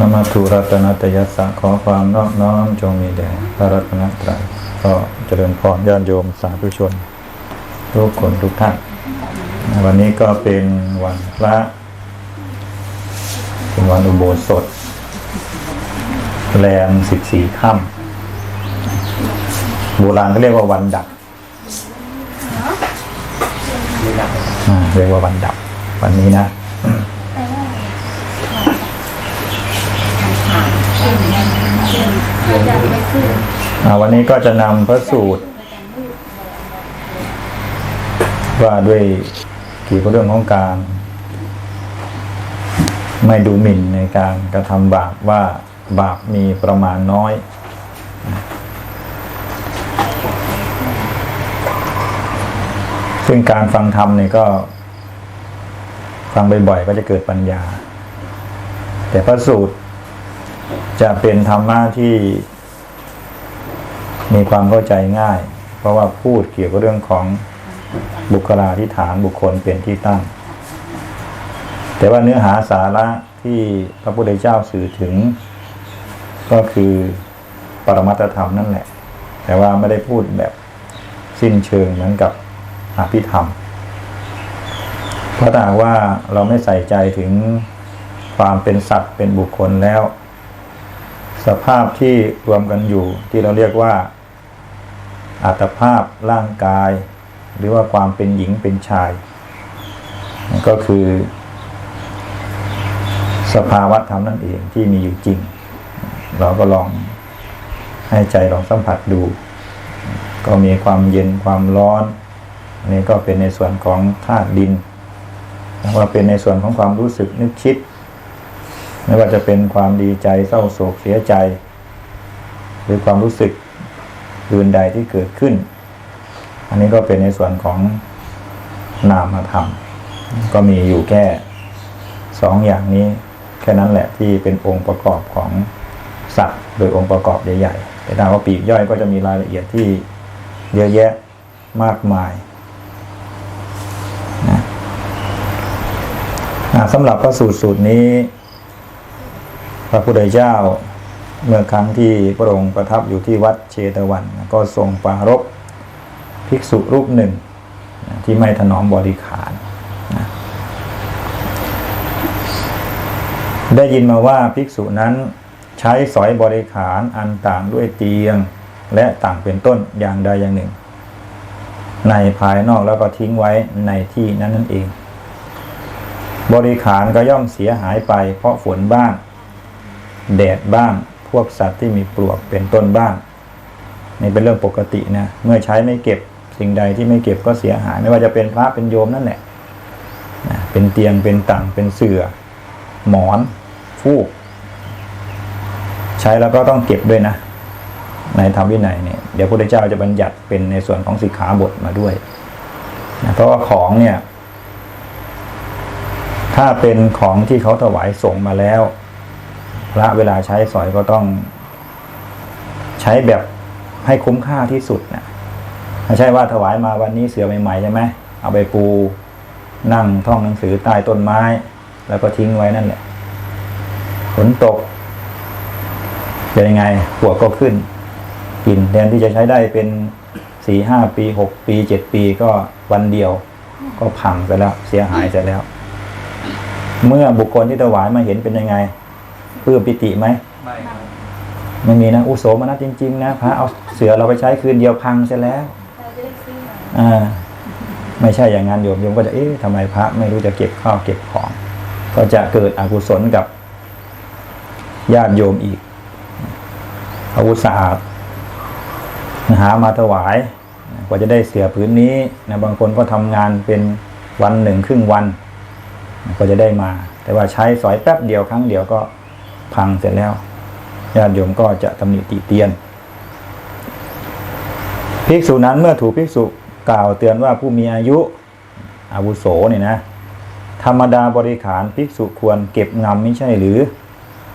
นมัตุรัตนตยัสสะขอความนอบน้อมจงมีแด่พระรัตนตรัยก็เจริญพรญาติโยมสาธุชน ทุกคนทุกท่าน วันนี้ก็เป็นวันพระเป็นวันอุโบสถ แรมสิบสี่ค่ำโบราณเขาเรียกว่าวันดับอ่าเรียกว่าวันดับ วันนี้นะ อ่า วันนี้ก็จะนำพระสูตร ว่าด้วยเกี่ยวกับเรื่องของการ ไม่ดูหมิ่นในการกระทำบาปว่าบาปมีประมาณน้อย ซึ่งการฟังธรรมเนี่ยก็ ฟังบ่อยๆก็จะเกิดปัญญา แต่พระสูตรจะเป็นธรรมะที่ มีความเข้าใจง่าย เพราะว่าพูดเกี่ยวกับเรื่องของบุคลาธิฐานบุคคลเป็นที่ตั้ง แต่ว่าเนื้อหาสาระที่พระพุทธเจ้าสื่อถึง ก็คือปรมัตธรรมนั่นแหละ แต่ว่าไม่ได้พูดแบบสิ้นเชิงเหมือนกับอภิธรรมเพราะถ้าว่าเราไม่ใส่ใจถึงความเป็นสัตว์เป็นบุคคลแล้ว สภาพที่รวมกันอยู่ที่เราเรียกว่า อัตภาพร่างกาย หรือว่าความเป็นหญิงเป็นชายมันก็คือ สภาวะธรรมนั่นเองที่มีอยู่จริง เราก็ลองให้ใจลองสัมผัสดู ก็มีความเย็นความร้อนอันนี้ก็เป็นในส่วนของธาตุดินแล้ว่าเป็นในส่วนของความรู้สึกนึกคิด ไม่ว่าจะเป็นความดีใจเศร้าโศกเสียใจ หรือความรู้สึก อื่นใดที่เกิดขึ้น อันนี้ก็เป็นในส่วนของนามธรรม ก็มีอยู่แค่สองอย่างนี้ แค่นั้นแหละที่เป็นองค์ประกอบของสัตว์โดยองค์ประกอบใหญ่ๆแต่ถ้าว่าปีกย่อยก็จะมีรายละเอียดที่เยอะแยะมากมายนะสำหรับพระสูตรสูตรนี้ พระพุทธเจ้า เมื่อครั้งที่พระองค์ประทับอยู่ที่วัดเชตวัน ก็ทรงปรารบภิกษุรูปหนึ่ง ที่ไม่ถนอมบริขาร ได้ยินมาว่าภิกษุนั้นใช้สอยบริขารอันต่างด้วยเตียงและต่างเป็นต้นอย่างใดอย่างหนึ่ง ในภายนอกแล้วก็ทิ้งไว้ในที่นั้นนั่นเอง บริขารก็ย่อมเสียหายไปเพราะฝนบ้าง แดดบ้าง พวกสัตว์ที่มีปลวกเป็นต้นบ้างนี่เป็นเรื่องปกตินะเมื่อใช้ไม่เก็บสิ่งใดที่ไม่เก็บก็เสียหาย ไม่ว่าจะเป็นพระเป็นโยมนั่นแหละนะเป็นเตียงเป็นต่างเป็นเสื่อหมอนฟูก ใช้แล้วก็ต้องเก็บด้วยนะในธรรมวินัยเนี่ยเดี๋ยวพระพุทธเจ้าจะบัญญัติเป็นในส่วนของสิกขาบทมาด้วยนะเพราะว่าของเนี่ย ถ้าเป็นของที่เขาถวายส่งมาแล้ว ระเวลาใช้สอยก็ต้อง ใช้แบบให้คุ้มค่าที่สุดนะไม่ใช่ว่าถวายมาวันนี้เสือใหม่ๆใช่ไหมเอาไปปู นั่งท่องหนังสือใต้ต้นไม้ แล้วก็ทิ้งไว้นั่นแหละฝนตกเป็นยังไงปวกก็ขึ้นกินแทนที่จะใช้ได้เป็นสี่ห้าปีหกปีเจ็ดปีก็วันเดียว ก็พังไปแล้ว เสียหายไปแล้ว เมื่อบุคคลที่ถวายมาเห็นเป็นยังไง เพื่อปิติไหมไม่ครับไม่มีนะอุโสมนัสจริง ๆ นะพระเอาเสือเราไปใช้คืนเดียวพังเสียแล้วเราจะได้ซื้อใหม่อ่าไม่ใช่อย่างนั้นโยมโยมก็จะเอ๊ะทำไมพระไม่รู้จะเก็บข้าวเก็บของ ก็จะเกิดอกุศลกับญาติโยมอีกอาวุธสะอาดหามาถวายกว่าจะได้เสือผืนนี้นะบางคนก็ทำงานเป็นวันหนึ่งครึ่งวัน ก็จะได้มา แต่ว่าใช้สอยแป๊บเดียวครั้งเดียวก็ พังเสร็จแล้วญาติโยมก็จะตำหนิติเตียน ภิกษุนั้นเมื่อถูกภิกษุกล่าวเตือนว่าผู้มีอายุอาวุโสเนี่ยนะ ธรรมดาบริขารภิกษุควรเก็บงำไม่ใช่หรือ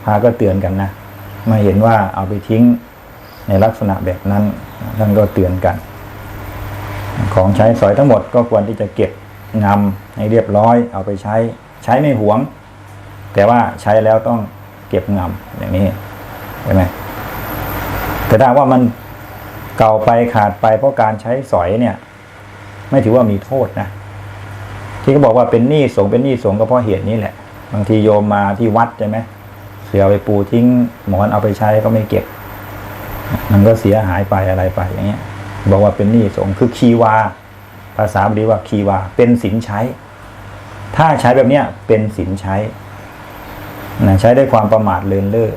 พาก็เตือนกันนะ มาเห็นว่าเอาไปทิ้งในลักษณะแบบนั้นท่านก็เตือนกัน ของใช้สอยทั้งหมดก็ควรที่จะเก็บงำให้เรียบร้อย เอาไปใช้ใช้ไม่หวง แต่ว่าใช้แล้วต้อง เก็บงำอย่างนี้ใช่ไหมแต่ถ้าว่ามันเก่าไปขาดไปเพราะการใช้สอยเนี่ย ไม่ถือว่ามีโทษนะ ที่เขาบอกว่าเป็นหนี้สงเป็นหนี้สงก็เพราะเหตุนี้แหละ บางทีโยมมาที่วัดใช่ไหมเสือเอาไปปูทิ้งหมอนเอาไปใช้ก็ไม่เก็บ มันก็เสียหายไปอะไรไปอย่างเงี้ย บอกว่าเป็นหนี้สงคือคีวา ภาษาบาลีว่าคีวา เป็นสินใช้ ถ้าใช้แบบเนี้ยเป็นสินใช้ นะใช้ได้ความประมาทเลินเล่อ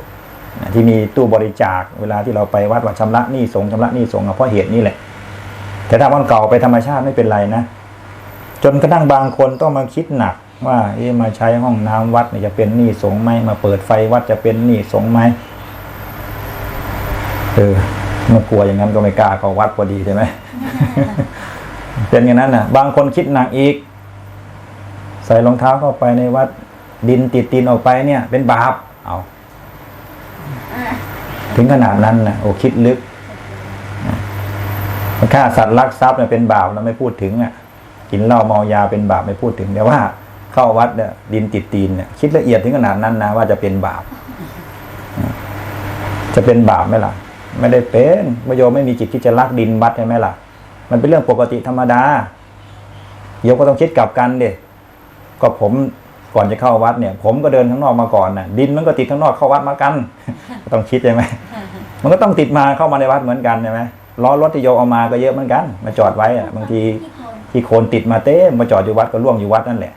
นะที่มีตู้บริจาคเวลาที่เราไปวัดว่าชำระหนี้สงชำระหนี้สงเพราะเหตุนี้แหละ แต่ถ้ามันเก่าไปธรรมชาติไม่เป็นไรนะ จนกระทั่งบางคนต้องมาคิดหนักว่าเอ๊มาใช้ห้องน้ำวัดเนี่ยจะเป็นหนี้สงไหมมาเปิดไฟวัดจะเป็นหนี้สงไหมเออมื่อกลัวอย่างนั้นก็ไม่กล้าเข้าวัดพอดีใช่ไหมเป็นอย่างนั้นนะบางคนคิดหนักอีก ใส่รองเท้าเข้าไปในวัด ดินติดตีนออกไปเนี่ย เป็นบาปเอาถึงขนาดนั้นนะโอ้คิดลึกฆ่าสัตว์ลักทรัพย์เนี่ยเป็นบาปเราไม่พูดถึงอะกินเหล้าเมายาเป็นบาปไม่พูดถึงแต่ว่า เข้าวัดเนี่ยดินติดตีนเนี่ยคิดละเอียดถึงขนาดนั้นนะว่าจะเป็นบาป จะเป็นบาปไหมล่ะ ไม่ได้เป็นมโยมไม่มีจิตที่จะลักดินวัดใช่ไหมล่ะ มันเป็นเรื่องปกติธรรมดาโยมก็ต้องคิดกลับกันเด็ก็ผม ก่อนจะเข้าวัดเนี่ย ผมก็เดินข้างนอกมาก่อนน่ะดินมันก็ติดข้างนอกเข้าวัดมากันก็ต้องคิดใช่ไหมมันก็ต้องติดมาเข้ามาในวัดเหมือนกันใช่ไหมล้อรถที่โยมเอามาก็เยอะเหมือนกัน มาจอดไว้อะบางทีที่โคนติดมาเต้มมาจอดอยู่วัดก็ล่วงอยู่วัดนั่นแหละ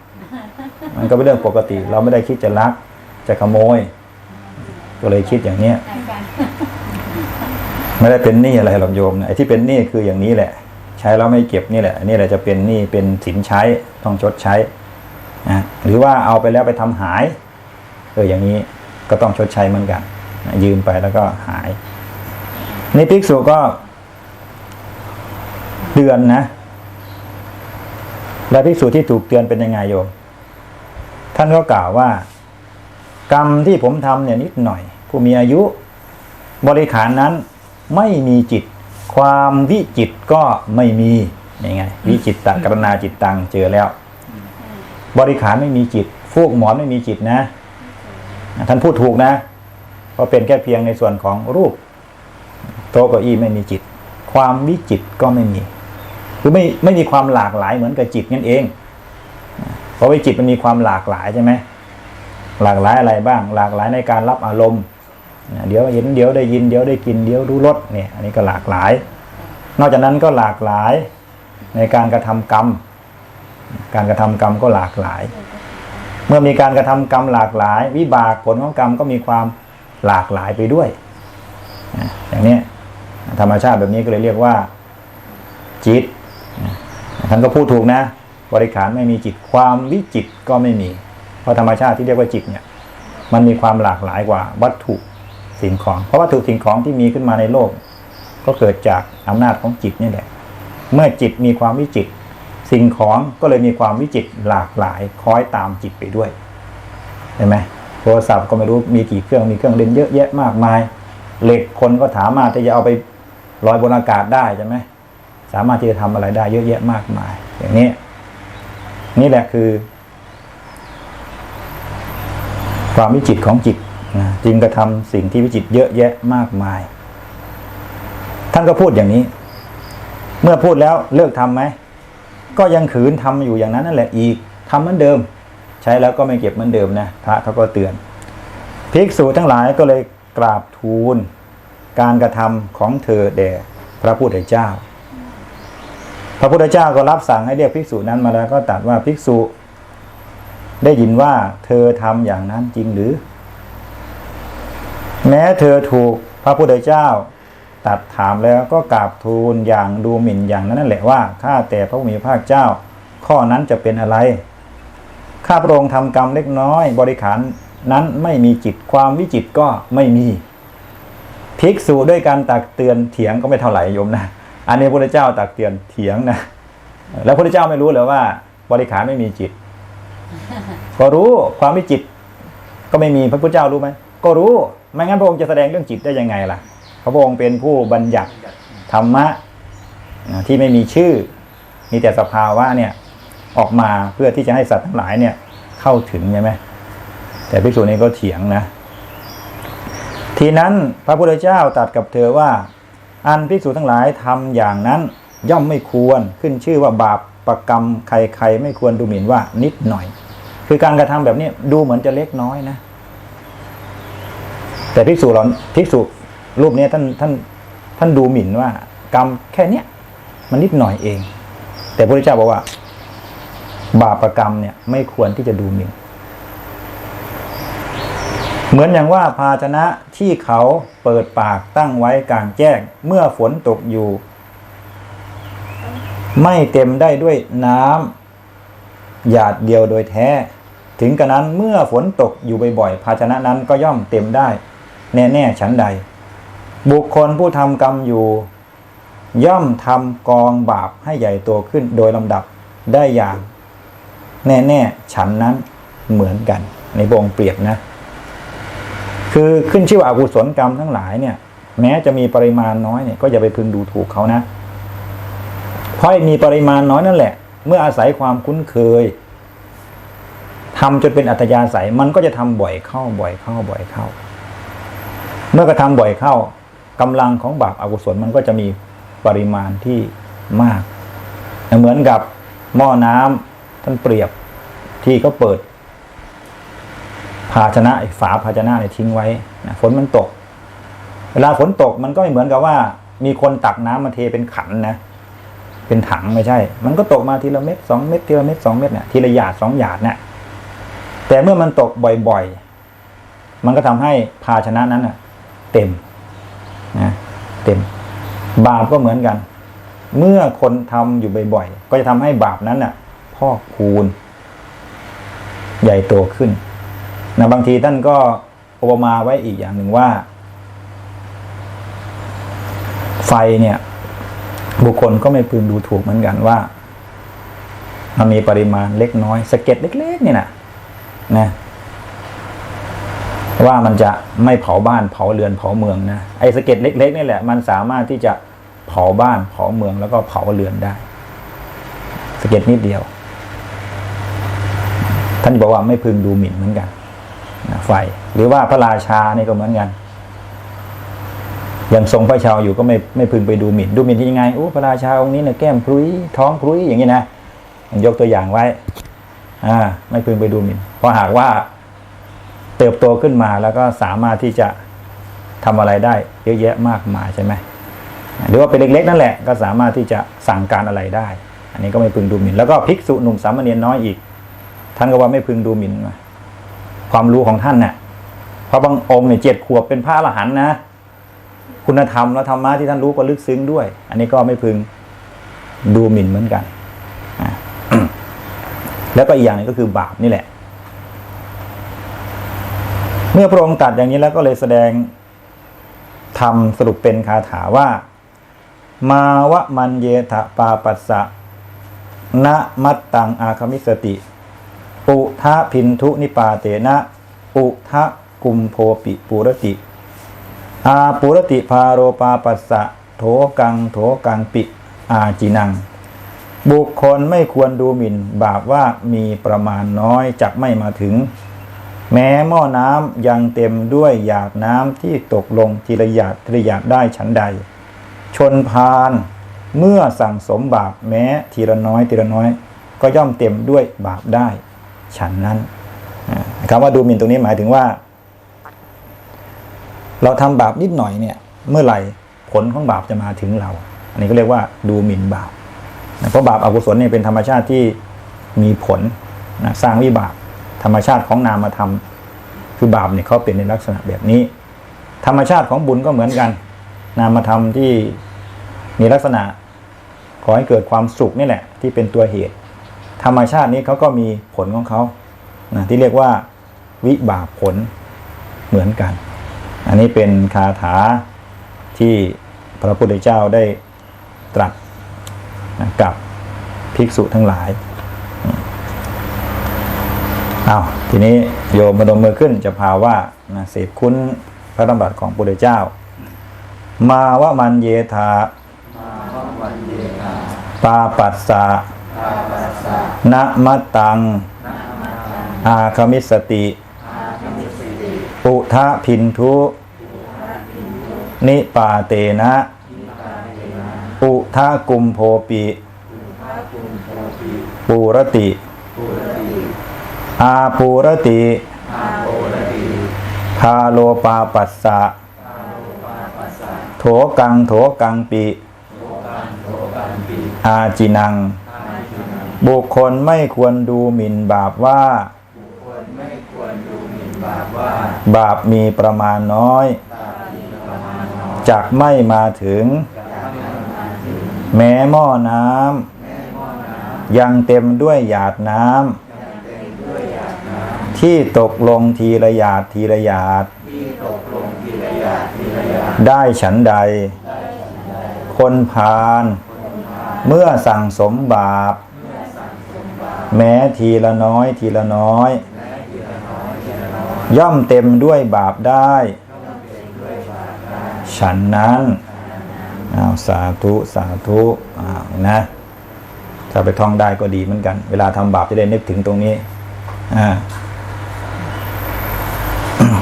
มันก็เป็นเรื่องปกติ เราไม่ได้คิดจะลักจะขโมย ก็เลยคิดอย่างเนี้ยไม่ได้เป็นหนี้อะไรหรอกโยมนะไอ้ที่เป็นหนี้คืออย่างนี้แหละ ใช้แล้วไม่เก็บนี่แหละอันนี้แหละจะเป็นหนี้เป็นสินใช้ต้องชดใช้ นะหรือว่าเอาไปแล้วไปทำหายเอออย่างนี้ก็ต้องชดใช้เหมือนกันนะยืมไปแล้วก็หาย นี่ภิกษุก็เตือนนะ แล้วภิกษุที่ถูกเตือนเป็นยังไงโยม ท่านก็กล่าวว่า กรรมที่ผมทำเนี่ยนิดหน่อย ผู้มีอายุ บริขารนั้นไม่มีจิต ความวิจิตก็ไม่มียังไง วิจิตตกรณาจิตตังเจอแล้ว บริขารไม่มีจิตฟูกหมอนไม่มีจิตนะ ท่านพูดถูกนะเพราะเป็นแค่เพียงในส่วนของรูป โต๊ะเก้าอี้ไม่มีจิต ความวิจิตก็ไม่มีคือไม่ไม่มีความหลากหลายเหมือนกับจิตนั่นเอง เพราะว่าจิตมันมีความหลากหลายใช่ไหมหลากหลายอะไรบ้าง หลากหลายในการรับอารมณ์เดี๋ยวเห็นเดี๋ยวได้ยินเดี๋ยวได้กินเดี๋ยวรู้รสเนี่ย อันนี้ก็หลากหลาย นอกจากนั้นก็หลากหลายในการกระทำกรรม การกระทำกรรมก็หลากหลาย เมื่อมีการกระทำกรรมหลากหลาย วิบากผลของกรรมก็มีความหลากหลายไปด้วยอย่างนี้ธรรมชาติแบบนี้ก็เลยเรียกว่า จิตท่านก็พูดถูกนะ บริขารไม่มีจิตความวิจิตก็ไม่มี เพราะธรรมชาติที่เรียกว่าจิตเนี่ย มันมีความหลากหลายกว่าวัตถุสิ่งของ เพราะวัตถุสิ่งของที่มีขึ้นมาในโลก ก็เกิดจากอำนาจของจิตนี่แหละ เมื่อจิตมีความวิจิต สิ่งของก็เลยมีความวิจิตรหลากหลายคล้อยตามจิตไปด้วยเห็นไหมโทรศัพท์ก็ไม่รู้มีกี่เครื่องมีเครื่องเล่นเยอะแยะมากมาย เหล็กคนก็ถามมาที่จะเอาไปลอยบนอากาศได้ใช่ไหมสามารถที่จะทำอะไรได้เยอะแยะมากมาย อย่างนี้ นี่แหละคือ ความวิจิตของจิตจึงกระทำสิ่งที่วิจิตเยอะแยะมากมาย ท่านก็พูดอย่างนี้ เมื่อพูดแล้วเลิกทำไหม ก็ยังขืนทำอยู่อย่างนั้นนั่นแหละอีกทำเหมือนเดิม ใช้แล้วก็ไม่เก็บเหมือนเดิมนะพระเขาก็เตือนภิกษุทั้งหลายก็เลยกราบทูล การกระทำของเธอแด่พระพุทธเจ้า พระพุทธเจ้าก็รับสั่งให้เรียกภิกษุนั้นมาแล้วก็ตรัสว่าภิกษุ ได้ยินว่าเธอทำอย่างนั้นจริงหรือ แม้เธอถูกพระพุทธเจ้า ตัดถามแล้วก็กราบทูลอย่างดูหมิ่นอย่างนั้นนั่นแหละว่าข้าแต่พระมีพระภาคเจ้า ข้อนั้นจะเป็นอะไรข้าพระองค์ทำกรรมเล็กน้อย บริขารนั้นไม่มีจิตความวิจิตก็ไม่มีภิกษุด้วยการตักเตือนเถียงก็ไม่เท่าไหร่โยมนะอันนี้พระพุทธเจ้าตักเตือนเถียงนะแล้วพระพุทธเจ้าไม่รู้เหรอว่า บริขารไม่มีจิต ก็รู้ความวิจิตก็ไม่มีพระพุทธเจ้ารู้ไหมก็รู้ไม่งั้นพระองค์จะแสดงเรื่องจิตได้ยังไงล่ะ พระองค์เป็นผู้บัญญัติธรรมะที่ไม่มีชื่อ มีแต่สภาวะเนี่ยออกมาเพื่อที่จะให้สัตว์ทั้งหลายเนี่ยเข้าถึงใช่ไหมแต่ภิกษุนี้ก็เถียงนะ ทีนั้นพระพุทธเจ้าตรัสกับเธอว่า อันภิกษุทั้งหลายทำอย่างนั้นย่อมไม่ควรขึ้นชื่อว่าบาปประกรรมใครๆ ไม่ควรดูหมิ่นว่านิดหน่อย คือการกระทำแบบนี้ดูเหมือนจะเล็กน้อยนะ แต่ภิกษุเราภิกษุ รูปนี้ท่านท่านท่านดูหมิ่นว่า กรรมแค่เนี้ยมันนิดหน่อยเอง แต่พระเจ้าบอกว่า บาปรกรรมเนี่ย ไม่ควรที่จะดูหมิ่น เหมือนอย่างว่าภาชนะที่เขาเปิดปากตั้งไว้กลางแจ้ง เมื่อฝนตกอยู่ ไม่เต็มได้ด้วยน้ำหยาดเดียวโดยแท้ ถึงกระนั้นเมื่อฝนตกอยู่บ่อยๆภาชนะนั้นก็ย่อมเต็มได้ แน่ๆชั้นใด บุคคลผู้ทำกรรมอยู่ ย่อมทำกองบาปให้ใหญ่โตขึ้นโดยลำดับได้อย่าง แน่ๆฉันนั้นเหมือนกัน ในบงเปรียบนะ คือขึ้นชื่อว่าอากุศลกรรมทั้งหลายเนี่ย แม้จะมีปริมาณน้อยเนี่ยก็อย่าไปพึงดูถูกเขานะเพราะมีปริมาณน้อยนั่นแหละ เมื่ออาศัยความคุ้นเคยทำจนเป็นอัตยาศัยมันก็จะทำบ่อยเข้าบ่อยเข้าบ่อยเข้า เมื่อกระทำบ่อยเข้า กำลังของบาปอากุศลมันก็จะมีปริมาณที่มาก เหมือนกับหม้อน้ำท่านเปรียบที่เขาเปิด ภาชนะฝาภาชนะเนี่ยทิ้งไว้นะฝนมันตก เวลาฝนตกมันก็ไม่เหมือนกับว่า มีคนตักน้ำมาเทเป็นขันนะเป็นถังไม่ใช่ มันก็ตกมาทีละเม็ดสองเม็ดทีละเม็ดสองเม็ดเนี่ยทีละหยาดสองหยาดเนี่ยแต่เมื่อมันตกบ่อยๆ มันก็ทำให้ภาชนะนั้นน่ะเต็ม นะเต็ม บาปก็เหมือนกัน เมื่อคนทำอยู่บ่อยๆ ก็จะทำให้บาปนั้นน่ะพอกพูนใหญ่โตขึ้นนะบางทีท่านก็อุปมาไว้อีกอย่างหนึ่งว่า ไฟเนี่ย บุคคลก็ไม่พึงดูถูกเหมือนกันว่า มันมีปริมาณเล็กน้อยสะเก็ดเล็กๆนี่นะนะ ว่ามันจะไม่เผาบ้านเผาเรือนเผาเมืองนะไอ้สะเก็ดเล็กๆนี่แหละ มันสามารถที่จะเผาบ้านเผาเมืองแล้วก็เผาเรือนได้สะเก็ดนิดเดียว ท่านบอกว่าไม่พึงดูหมิ่นเหมือนกันไฟ หรือว่าพระราชานี่ก็เหมือนกันยังทรงพระชาวอยู่ก็ไม่ไม่พึงไปดูหมิ่น ดูหมิ่นที่ยังไงโอ้พระราชาองค์นี้เนี่ยแก้มพรุยท้องพรุยอย่างนี้นะยกตัวอย่างไว้ อ่า ไม่พึงไปดูหมิ่นเพราะหากว่า เติบโตขึ้นมาแล้วก็สามารถที่จะทำอะไรได้เยอะแยะมากมายใช่ไหมหรือว่าเป็นเล็กๆนั่นแหละก็สามารถที่จะสั่งการอะไรได้ อันนี้ก็ไม่พึงดูหมิ่น แล้วก็ภิกษุหนุ่มสามเณรน้อยอีก ท่านก็ว่าไม่พึงดูหมิ่นความรู้ของท่านเนี่ยเพราะบางองค์เนี่ยเจ็ดขวบเป็นพระอรหันต์นะ คุณธรรมและธรรมะที่ท่านรู้ก็ลึกซึ้งด้วย อันนี้ก็ไม่พึงดูหมิ่นเหมือนกัน แล้วก็อีกอย่างนึงก็คือบาปนี่แหละ มื่อพระองค์ตัดอย่างนี้แล้วก็เลยแสดงทำสรุปเป็นคาถาว่า มาวะมันเยทะปาปัสสะนะมัตตังอาคมิสติปุทะพินทุนิปาเตนะปุทะกุมโพปิปุรติ อาปุรติพาโรปาปัสสะโถกังโถกังปิอาจินัง บุคคลไม่ควรดูหมิ่นบาปว่ามีประมาณน้อยจะไม่มาถึง แม้หม้อน้ำยังเต็มด้วยหยาดน้ำที่ตกลงทีละหยาดทีละหยาดได้ฉันใด ชนพานเมื่อสั่งสมบาปแม้ทีละน้อยทีละน้อย ก็ย่อมเต็มด้วยบาปได้ฉันนั้นคำว่าดูหมิ่นตรงนี้หมายถึงว่า เราทำบาปนิดหน่อยเนี่ย เมื่อไหร่ผลของบาปจะมาถึงเรา อันนี้ก็เรียกว่าดูหมิ่นบาปเพราะบาปอากุศลเนี่ยเป็นธรรมชาติที่มีผลนะสร้างวิบาก ธรรมชาติของนามธรรมคือบาปเนี่ยเขาเป็นในลักษณะแบบนี้ ธรรมชาติของบุญก็เหมือนกัน นามธรรมที่มีลักษณะขอให้เกิดความสุขนี่แหละ ที่เป็นตัวเหตุ ธรรมชาตินี้เขาก็มีผลของเขานะที่เรียกว่าวิบากผลเหมือนกัน อันนี้เป็นคาถาที่พระพุทธเจ้าได้ตรัสกับภิกษุทั้งหลาย อาวทีนี้โยมมาดมมือขึ้นจะพาว่านะเสพคุ้นพระดำรัสของพระพุทธเจ้า มาว่ามันเยธาปาปัสสะนะมัตตัง อาคมิสติ ปุทะพินทุ นิปาเตนะอุทากุมโพปิ ปูรติ อาปูรติพาโลปาปัสสะโถกังโถกังปิอาจินัง บุคคลไม่ควรดูหมิ่นบาปว่า บาปมีประมาณน้อยจักไม่มาถึง แม้หม้อน้ำยังเต็มด้วยหยาดน้ำ ที่ตกลงทีละหยาดทีละหยาดได้ฉันใด คนพาลเมื่อสั่งสมบาป แม้ทีละน้อยทีละน้อย ย่อมเต็มด้วยบาปได้ ฉันนั้นอาสาธุ สาธุอานะ ถ้าไปท่องได้ก็ดีเหมือนกัน เวลาทำบาปจะได้นึกถึงตรงนี้ อ่า อะ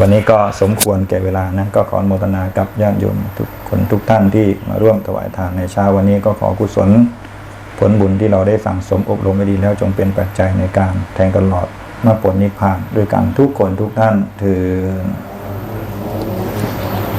วันนี้ก็สมควรแก่เวลานะก็ขอโมทนากับญาติโยมทุกคนทุกท่านที่มาร่วมถวายทานในเช้าวันนี้ก็ขอกุศลผลบุญที่เราได้สั่งสมอบรมไว้ดีแล้วจงเป็นปัจจัยในการแทงตลอดมาผลนิพพานด้วยกันทุกคนทุกท่านถือ